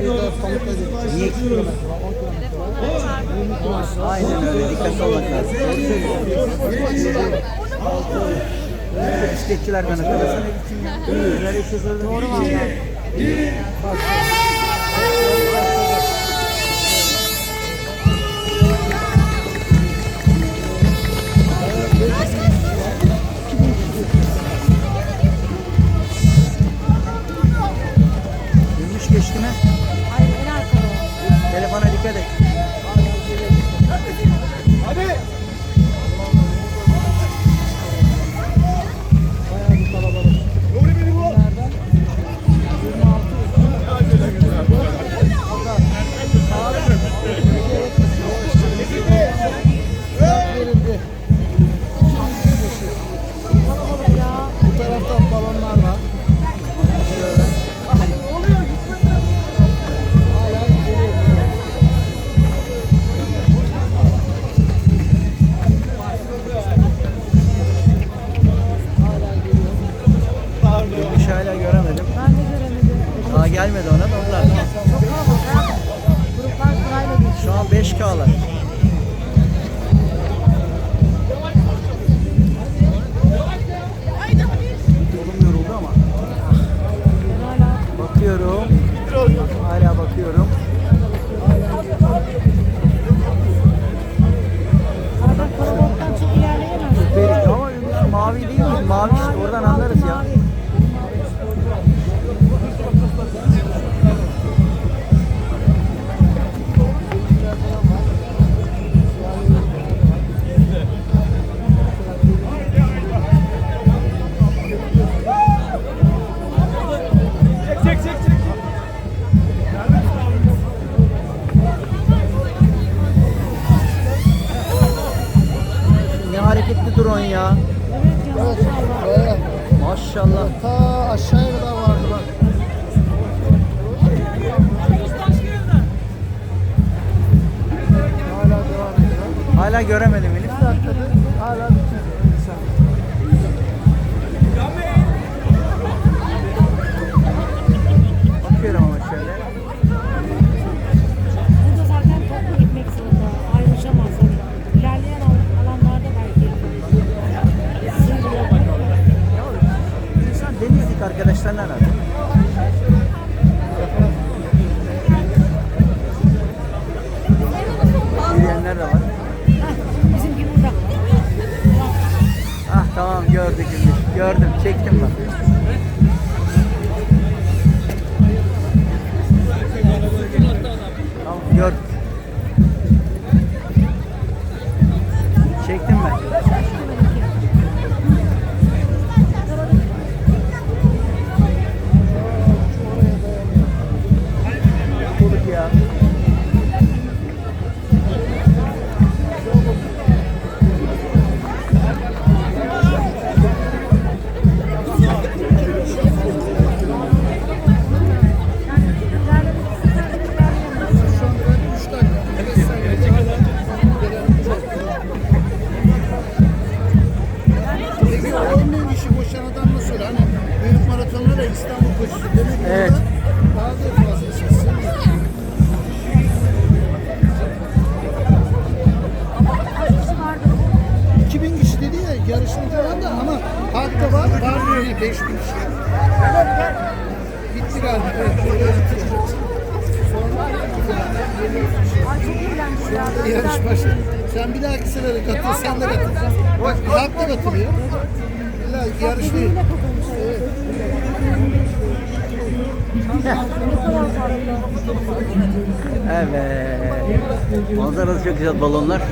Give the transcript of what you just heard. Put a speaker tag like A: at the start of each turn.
A: Niye? Aynen öyle. Dikkatli olmak lazım. Bisikletçiler. Nereye sızırdı?
B: Doğru valla. Maşallah.
C: ta aşağıya kadar vardı bak. Hala devam ediyor.
A: Hala göremedim Elif. Tamam gördük Gümüş. Gördüm. Çektim bak. Tamam gördük.
C: İstanbul koşusu demek
A: Evet.
C: daha da fazla. 2000 kişi dedi ya yarışma falan da ama halkta var, var mı öyle 5000 kişi? Bitti galiba. Evet.
B: Ay çok eğlendim ya. Ben
C: Yarış başı. Sen bir dahaki sefere katıl, sen de katıl. Bak halk da katılıyor. İlla
A: Evet. Manzarası çok güzel balonlar.